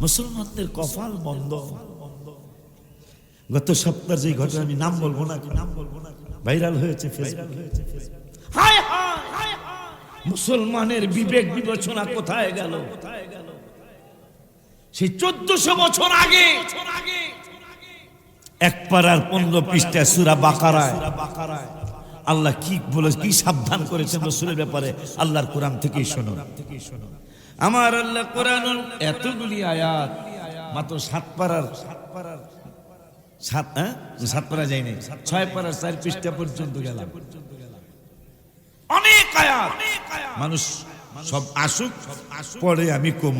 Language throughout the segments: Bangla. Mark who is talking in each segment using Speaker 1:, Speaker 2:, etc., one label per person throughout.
Speaker 1: মুসলমানদের কপাল বন্ধ। গত সপ্তাহ যে ঘটনা আমি নাম বলব না নাম বলব না ভাইরাল হয়েছে হায় হায়! মুসলমানের বিবেক বিবেচনা কোথায় গেল? সেই চোদ্দশো বছর আগে এক পাড়ার পনেরো পৃষ্ঠা সুরা বাকারায় আল্লাহ কি বলে কি সাবধান করেছেন রসুলের ব্যাপারে? আল্লাহর কোরআন থেকেই শোনো আমার আল্লাহ কোরআন এতগুলি আয়াত, মাত্র সাত পাড়ার সাত পাড়ার সাত হ্যাঁ? সাত পাড়া যায়নি ছয় পাড়ার চার পৃষ্ঠা পর্যন্ত গেলাম। অনেক আয়াত, মানুষ সব আসুক, পরে আমি কম।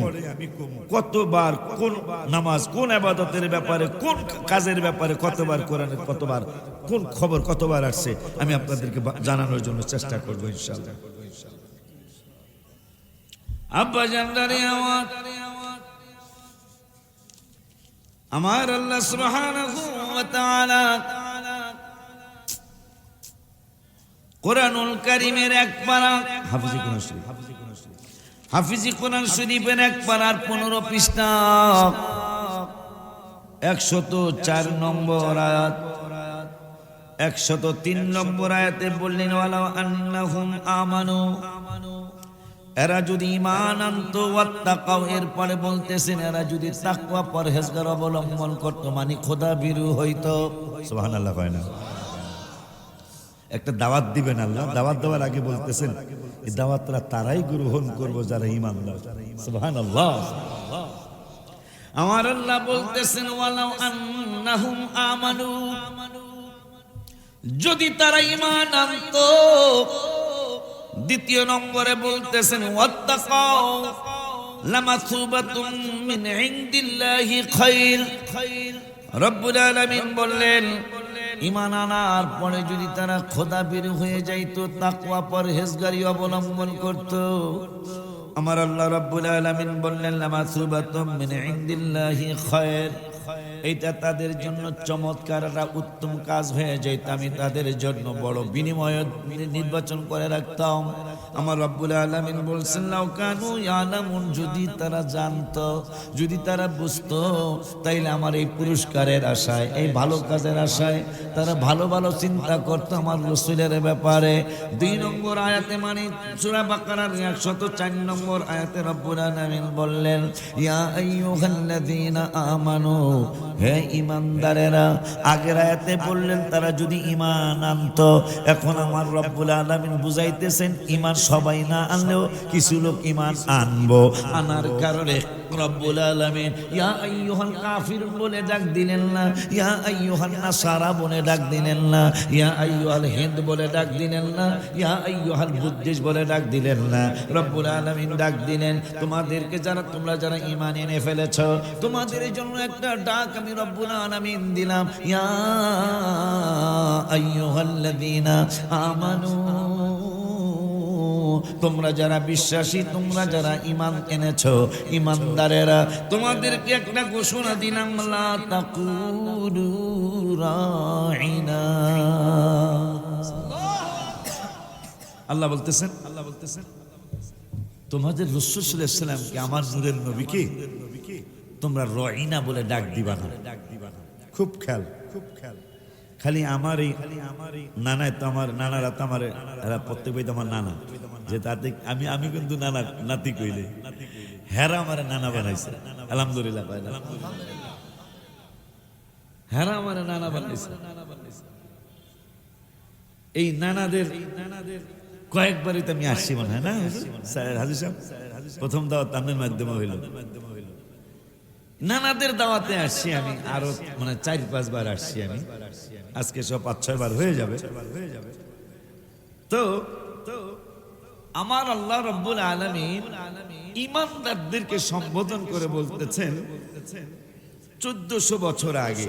Speaker 1: কতবার, কোন নামাজ, কোন আবাদতের ব্যাপারে, কোন কাজের ব্যাপারে কতবার কোরআনের, কতবার, কোন খবর কতবার আসছে, আমি আপনাদেরকে জানানোর জন্য চেষ্টা করব, ইনশাআল্লাহ। আব্বা আমার আল্লাহ কোরআনুল এক পারা, হাফিজি কোরআন শরীফ কোরআন শরীফের এক পারার পনেরো পৃষ্ঠা, একশত চার নম্বর আয়াত, একশত তিন নম্বর আয়াতে বললেন, ওয়ালাউ আন্নাহুম আমানু। এরা যদি ইমান আনতো ওয়াত্তাকাও এরপরে বলতেছেন, এরা যদি তাকওয়া পরহেজগার অবলম্বন করতো মানে খোদা বিরু হইতো। সুবহানাল্লাহ কয় না। একটা দাওয়াত দিবেন আল্লাহ, দাওয়াত দেওয়ার আগে বলতেছেন, এই দাওয়াতরা তারাই গ্রহণ করব যারা ইমানদার সুবহানাল্লাহ। আমার আল্লাহ বলতেছেন, ওয়ালাউ আন্নাহুম আমানু। যদি তারা ইমান আনতো দ্বিতীয় নম্বরে বলতেছেন পরে যদি তারা খোদা বের হয়ে যাইতো, তাকওয়া পরহেজগারি অবলম্বন করত। আমার আল্লাহ রাব্বুল আলামিন বললেন লামাসুবাতুম মিন এইটা তাদের জন্য চমৎকার উত্তম কাজ হয়ে যেত আমি তাদের জন্য বড় বিনিময় নির্বাচন করে রাখতাম। আমার রব্বুল আলামিন বলছেন কানু ইয়ালামুন, যদি তারা জানতো, যদি তারা বুঝতো, তাইলে আমার এই পুরস্কারের আশায়, এই ভালো কাজের আশায় তারা ভালো ভালো চিন্তা করতো আমার রসুলের ব্যাপারে। দুই নম্বর আয়াতে মানে সূরা বাকারার 104 নম্বর আয়াতে রব্বুল আলামিন বললেন, ইয়া আইয়ুহাল্লাযীনা আমানু হে ইমানদারেরা, আগের আয়াতে বললেন, তারা যদি ইমান আনতো, এখন আমার রব্বুল আলামিন বুঝাইতেছেন ইমান সবাই না আনলেও কিছু লোক ইমান আনব। আনার কারণে রব্বুল আলামিন, ইয়া আইয়ুহাল কাফির বলে ডাক দিলেন না, ইয়া আইয়ুহান নাসারা বলে ডাক দিলেন না, ইয়া আইয়ুহাল হিন্দ বলে ডাক দিলেন না, ইয়া আইয়ুহাল বুদ্ধিস্ট বলে ডাক দিলেন না। রব্বুল আলামিন ডাক দিলেন, তোমাদেরকে যারা, তোমরা যারা ঈমান এনে ফেলেছো, তোমাদের জন্য একটা ডাক আমি রব্বুল আলামিন দিলাম। ইয়া আইয়ুহাল্লাযীনা আমানু, তোমরা যারা বিশ্বাসী, তোমরা যারা ইমান এনেছো ইমানদারেরা তোমাদেরকে একটা ঘোষণা দিলাম, লা রাইনা। আল্লাহ বলতেছেন আল্লাহ বলতেছেন, তোমাদের রসুলামকে আমার নূরের নবীকে তোমরা রইনা বলে ডাক দিবা না। খুব খেয়াল। খুব খেয়াল খালি আমার এই নানায় তো আমার, নানারা তো আমার, এরা প্রত্যেক বই আমার নানা। যে তাতে আমি আমি কিন্তু নানা, নাতি কইলে। হেরা আমার নানা বানাইছে। আলহামদুলিল্লাহ হেরা আমার নানা বানাইছে। এই নানাদের নানাদের কয়েকবারই তো আমি আসছি মনে হয় না স্যার সাহেব? প্রথম দাওয়াত আপনার মাধ্যমে হইল। নানাদের দাওয়াতে আসছি আমি। আরও মানে চার পাঁচবার আসছি আমি। আজকে সব পাঁচ, ছয় বার হয়ে যাবে। তো আমার আল্লাহ রব্বুল আলমিন ইমানদারদেরকে সম্বোধন করে বলতেছেন, চোদ্দশো বছর আগে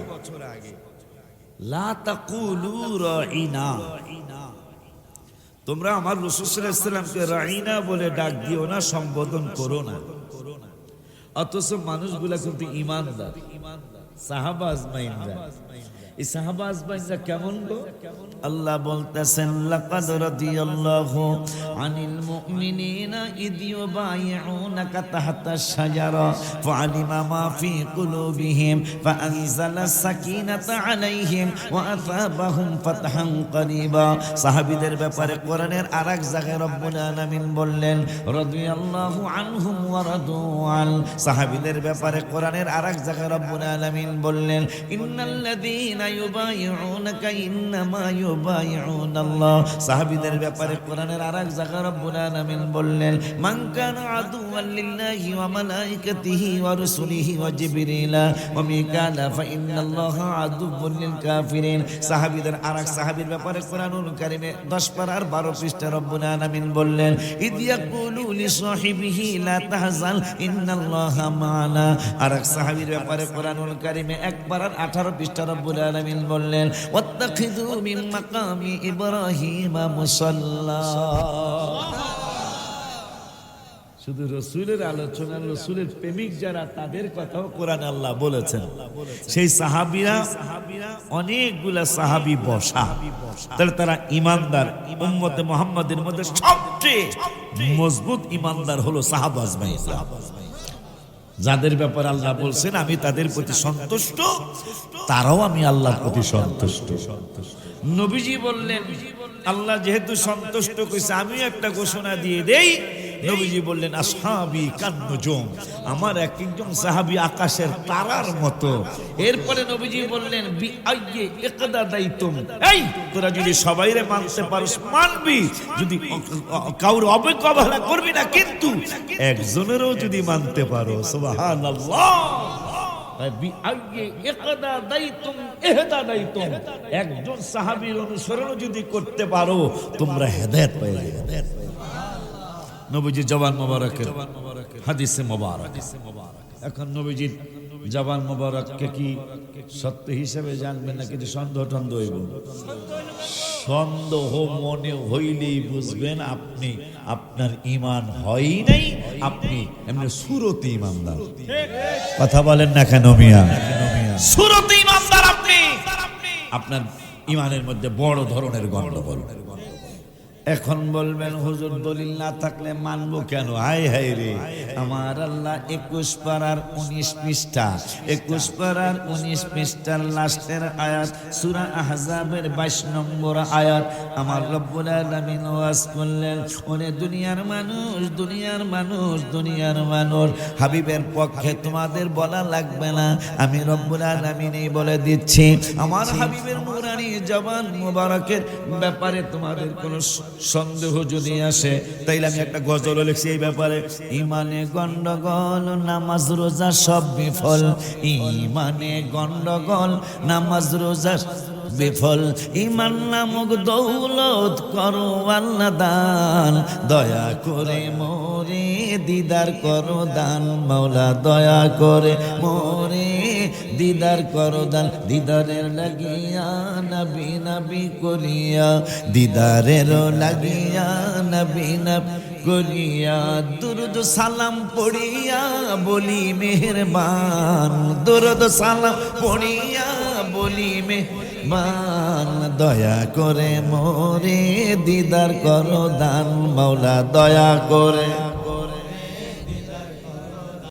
Speaker 1: তোমরা আমার রসুলামকে রাইনা বলে ডাক দিও না, সম্বোধন করো না। অথচ মানুষগুলা কিন্তু ইমানদার সাহাবাজ মাইনরা এই সাহাবাজ বাইজা কেমন গো? আল্লাহ বলতেছেন, লাকাদ রাদিয়াল্লাহু আনিল মুমিনিনা ইদ ইউবাইউনাকা তাহতা শাজারা, ফাআলিমা মা ফি কুলুবিহিম, ফাআনজালা সাকিনাতা আলাইহিম, ওয়া আসাবাহুম ফাতহান করিবা। সাহাবীদের ব্যাপারে কোরআনের আরেক জায়গায় রব্বুল আলামিন বললেন, রাদিয়াল্লাহু আনহুম ওয়া রাদু আন। সাহাবীদের ব্যাপারে কোরআনের আরেক জায়গায় রব্বুল আলামিন বললেন ইন্নাল্লাযীনা সাহাবীদের ব্যাপারে কোরআনের আরেক জায়গায় রব্বুল আলামিন বললেন, মান কানা আদুওয়ান লিল্লাহি ওয়া মালাইকাতিহি ওয়া রুসুলিহি ওয়া জিবরিলা ফা ইন্নাল্লাহা আদুওয়ান লিল কাফিরিন। সাহাবীদের আরেক সাহাবীর ব্যাপারে কোরআনুল কারীমে 10 পারার 12 পৃষ্ঠা রব্বুল আলামিন বললেন, ইদ ইয়াকুলু লি সাহিবিহি লা তাহজান ইন্নাল্লাহা মা'ানা আরেক সাহাবীর ব্যাপারে কোরআনুল কারীমে এক পারার 18 পৃষ্ঠা রব্বুল আলামিন বললেন, ওয়াত্তাখিযু মিন মাকামি ইব্রাহিম মুসাল্লা। শুধু রসুলের আলোচনা, রসুলের প্রেমিক যারা, তাদের কথাও কোরআন আল্লাহ বলেছেন। সেই সাহাবিরা অনেকগুলা সাহাবি বসা। তাহলে তারা ইমানদার, উম্মতে মোহাম্মদের মধ্যে সবচেয়ে মজবুত ইমানদার হলো সাহাবাজ ভাই সাহাবাজ ভাই যাদের ব্যাপারে আল্লাহ বলছেন, আমি তাদের প্রতি সন্তুষ্ট, তারাও আমি আল্লাহর প্রতি সন্তুষ্ট। নবীজি বললেন, আল্লাহ যেহেতু সন্তুষ্ট করেছে আমিও একটা ঘোষণা দিয়ে দেই নবীজি বললেন, আসহাবি কান্নজম। আমার এক একজন সাহাবি আকাশের তারার মতো। এরপরে নবীজি বললেন, বি আইয়ে একদা দায়িত্বম এই, তোরা যদি সবাইরে মানতে পারোস, মানবি। যদি কাউর অবহেলা করবি না, কিন্তু একজনেরও যদি মানতে পারো, সুবহানাল্লাহ। একজন সাহাবীর অনুসরণ যদি করতে পারো, তোমরা হেদায়েত পেয়ে যাবে নবীজি জবান মোবারকের হাদিসে মোবারক। এখন নবীজির জবান মোবারককে কি সত্য হিসেবে জানবেন না কিছু সন্দেহ টন্দেহ হইব? সন্দেহ মনে হইলেই বুঝবেন আপনি আপনার ইমান হয় নাই আপনি এমনি সুরতি ইমানদার কথা বলেন না কেন মিয়া? সুরতি ইমানদার আপনি। আপনার ইমানের মধ্যে বড় ধরনের গন্ডগোল। এখন বলবেন, হুজুর, দলিল না থাকলে মানবো কেন? হাই হাই রে। আমার আল্লাহ একুশ পাড়ার উনিশ পৃষ্ঠা। একুশ পাড়ার উনিশ পৃষ্ঠার লাস্টের আয়াত, সুরা আহজাবের বাইশ নম্বর আয়াত। আমার রব্বুল আলামিন ওয়াজ করলেন, ওরে দুনিয়ার মানুষ দুনিয়ার মানুষ দুনিয়ার মানুষ, হাবিবের পক্ষে তোমাদের বলা লাগবে না। আমি রব্বুল আলামিনই বলে দিচ্ছি, আমার হাবিবের নুরানি জবান মুবারকের ব্যাপারে তোমাদের কোনো সন্দেহ যদি আসে, তাইলে আমি একটা গজল লিখছি এই ব্যাপারে। ইমানে গন্ডগোল, নামাজ, রোজা সব বিফল। ইমানে গন্ডগোল, নামাজ, রোজা বিফল। ইমান নামক দৌলত করো আল্লাহ দান। দয়া করে মোরে দিদার করো দান। মাওলা, দয়া করে মোরে দিদার করো দান দিদারের লাগিয়া নবী নবী করিয়া, দিদারের লাগিয়া নবী নবী করিয়া, দুরুদ সালাম পড়িয়া বলি মেহরবান, দুরুদ সালাম পড়িয়া বলি মেহরবান, দয়া করে মোরে দিদার করো দান মাওলা দয়া করে।